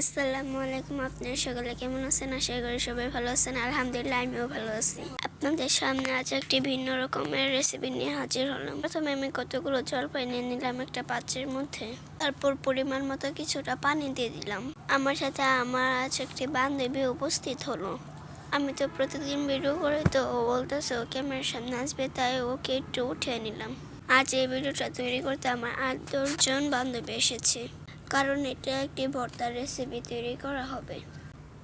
আসসালামু আলাইকুম, আপনারা সকলে কেমন আছেন? আশা করি সবাই ভালো আছেন। আলহামদুলিল্লাহ, আমিও ভালো আছি। আপনাদের সামনে আজ একটি ভিন্ন রকমের রেসিপি নিয়ে হাজির হলাম। প্রথমে আমি কতগুলো জলপাই নিয়ে নিলাম একটা পাত্রের মধ্যে। তারপর পরিমাণ মতো কিছুটা পানি দিয়ে দিলাম। আমার সাথে আমার আজ একটি বান্ধবী উপস্থিত হলো। আমি তো প্রতিদিন ভিডিও করে, তো ও বলতেছে, ও ক্যামেরার সামনে আসবে। তাই ওকে একটু উঠিয়ে নিলাম। আজ এই ভিডিওটা তৈরি করতে আমার আট দশজন বান্ধবী এসেছে। কারণ এটা একটি ভর্তার রেসিপি তৈরি করা হবে।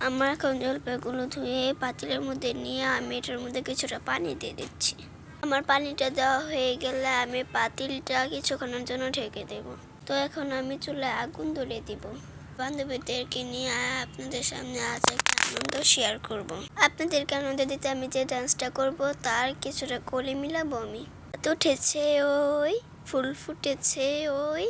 আমরা এখন জলপাইগুলো ধুয়ে পাতিলের মধ্যে নিয়ে আমি এটার মধ্যে কিছুটা পানি দিয়ে দিচ্ছি। আমার পানিটা দেওয়া হয়ে গেলে আমি পাতিলটা কিছুক্ষণের জন্য ঢেকে দেব। তো এখন আমি চুলায় আগুন ধরে দিব। বান্ধবীদেরকে নিয়ে আপনাদের সামনে আজ একটা আনন্দ শেয়ার করব। আপনাদেরকে আনন্দ দিতে আমি যে ডান্সটা করব তার কিছুটা কলি মিলাবো আমি। তো উঠেছে ওই, ফুল ফুটেছে ওই।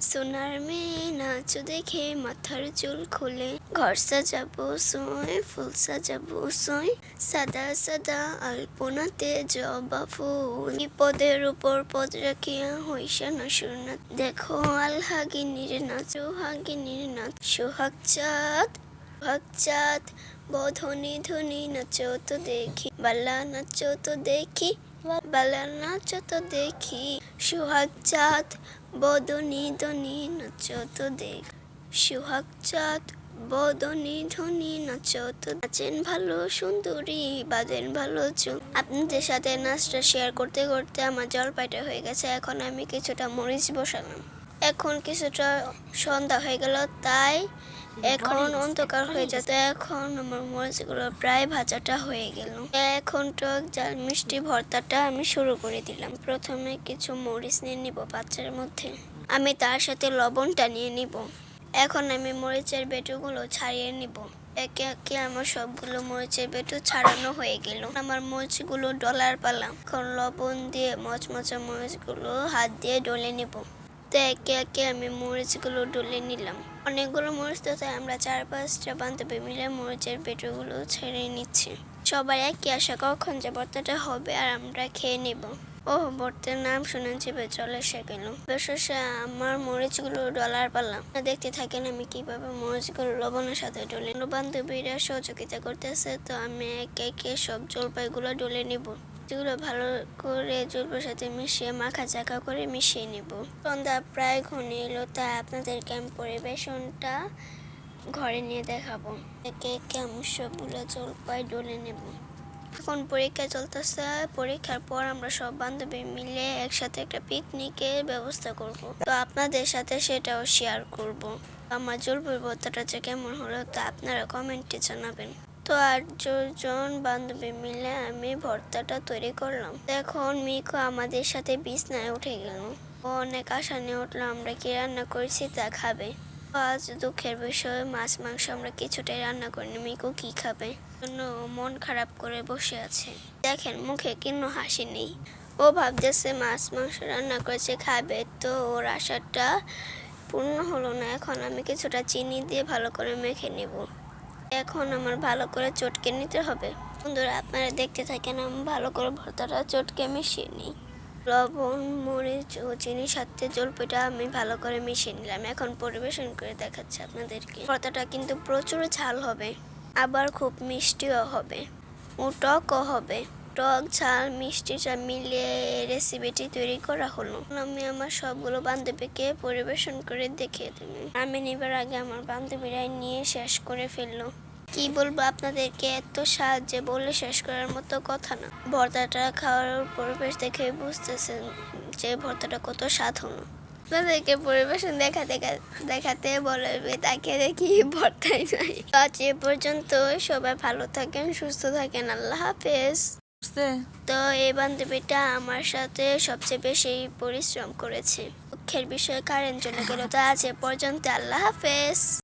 সোনার মেয়ে নাচ দেখে মাথার চুল খুলে। ঘর সাজাবো সোয় ফুল সাজাবো সোয় সাদা সাদা আলপনাতে জবা ফুল। পদের উপর পদ রাখিয়া হইসা না শোনা দেখো আলহাগিনীর নাচ হাগিনীর নাচ। সোহাগ চাঁদ সোহাগ চাঁদ, বধনি ধনি নাচো তো দেখি। বালা নাচো তো দেখি, বালা নাচো তো দেখি। সোহাগ চাঁদ বদনি ধনি নাচো তো দেখ। সুহাগ চাঁদ বদনি ধনি নাচো তো নাচেন ভালো সুন্দরী, বাজেন ভালো চুল। আপনাদের সাথে নাচটা শেয়ার করতে করতে আমার জলপাইটা হয়ে গেছে, এখন আমি কিছুটা মরিচ বসালাম। এখন কিছুটা সন্ধ্যা হয়ে গেল, তাই এখন অন্ধকার হয়ে যেত এখন আমার মরিচগুলো প্রায় ভাজাটা হয়ে গেল। এখন টক জাল মিষ্টি ভর্তাটা আমি শুরু করে দিলাম। প্রথমে কিছু মরিচ নিয়ে নিব পাত্রের মধ্যে। আমি তার সাথে লবণটা নিয়ে নিব। এখন আমি মরিচের বেটুগুলো ছাড়িয়ে নিব। একে একে আমার সবগুলো মরিচের বেটু ছাড়ানো হয়ে গেল। আমার মরিচগুলো ডলার পালাম এখন লবণ দিয়ে মচমচা মরিচগুলো হাত দিয়ে ডলে নেব। তো একে একে আমি মরিচগুলো ডলে নিলাম। অনেকগুলো মরিচ তো তাই আমরা চার পাঁচটা বান্ধবী মিলে মরিচের পেটুগুলো ছেড়ে নিচ্ছি। সবাই একই আশা, কখন যে ভর্তাটা হবে আর আমরা খেয়ে নেব। ও ভর্তার নাম শুনে জিভে চলে এসে গেল শেষে আমার মরিচগুলো ডলার পারলাম দেখতে থাকেন আমি কীভাবে মরিচগুলো লবণের সাথে ডলে বান্ধবীরা সহযোগিতা করতেছে, তো আমি একে একে সব জলপাইগুলো ডলে নিব। যেগুলো ভালো করে জলপাইয়ের সাথে মিশিয়ে মাখা চাকা করে মিশিয়ে নেব। সন্ধ্যা প্রায় ঘনিয়ে এলো, তাই আপনাদেরকে আমি পরিবেশনটা ঘরে নিয়ে দেখাবো। একে আমি সবগুলো জলপাই ডলে নেব। এখন পরীক্ষা চলতেছে। পরীক্ষার পর আমরা সব বান্ধবী মিলে একসাথে একটা পিকনিকের ব্যবস্থা করব। তো আপনাদের সাথে সেটাও শেয়ার করব। আমার জলপাই ভর্তাটা যে কেমন হলো তা আপনারা কমেন্টে জানাবেন। তো আটজন বান্ধবী মিলে আমি ভর্তাটা তৈরি করলাম। এখন মিকো আমাদের সাথে বিছনায় উঠে গেল। ও অনেক আশা নিয়ে উঠল, আমরা কি রান্না করেছি তা খাবে। আজ দুঃখের বিষয়ে, মাছ, মাংস আমরা কিছুটাই রান্না করিনি। মিকু কি খাবে? জন্য মন খারাপ করে বসে আছে। দেখেন, মুখে কিন্তু হাসি নেই। ও ভাবতেছে মাছ, মাংস রান্না করেছে, খাবে। তো ওর আশাটা পূর্ণ হলো না। এখন আমি কিছুটা চিনি দিয়ে ভালো করে মেখে নেব। এখন আমার ভালো করে চটকে নিতে হবে। বন্ধুরা, আপনারা দেখতে থাকেন, আমি ভালো করে ভর্তাটা চটকে মিশিয়ে নিই। লবণ, মরিচ ও চিনির সাথে জলপাইটা আমি ভালো করে মিশিয়ে নিলাম। এখন পরিবেশন করে দেখাচ্ছি আপনাদেরকে। ভর্তাটা কিন্তু প্রচুর ঝাল হবে, আবার খুব মিষ্টিও হবে ও টকও হবে। টক ঝাল মিষ্টিটা মিলিয়ে রেসিপিটি তৈরি করা হলো। আমি আমার সবগুলো বান্ধবীকে পরিবেশন করে দেখিয়ে দেব। আমি নিবার আগে আমার বান্ধবীরাই নিয়ে শেষ করে ফেলল। কি বলব আপনাদেরকে, এত সাহায্যে বলে শেষ করার মতো কথা না। ভর্তাটা খাওয়ার পরিবেশ দেখে বুঝতেছেন যে ভর্তাটা কত স্বাদ হলো আপনাদেরকে পরিবেশন দেখাতে দেখাতে বলবে তাকে দেখি ভর্তাই নাই। আজ এ পর্যন্ত সবাই ভালো থাকেন, সুস্থ থাকেন। আল্লাহ হাফেজ। বুঝতে? তো এই বান্ধবীটা আমার সাথে সবচেয়ে বেশি পরিশ্রম করেছে। দুঃখের বিষয়ে, কারেন্ট চলে গেল। তো আজ এ পর্যন্ত আল্লাহ হাফেজ।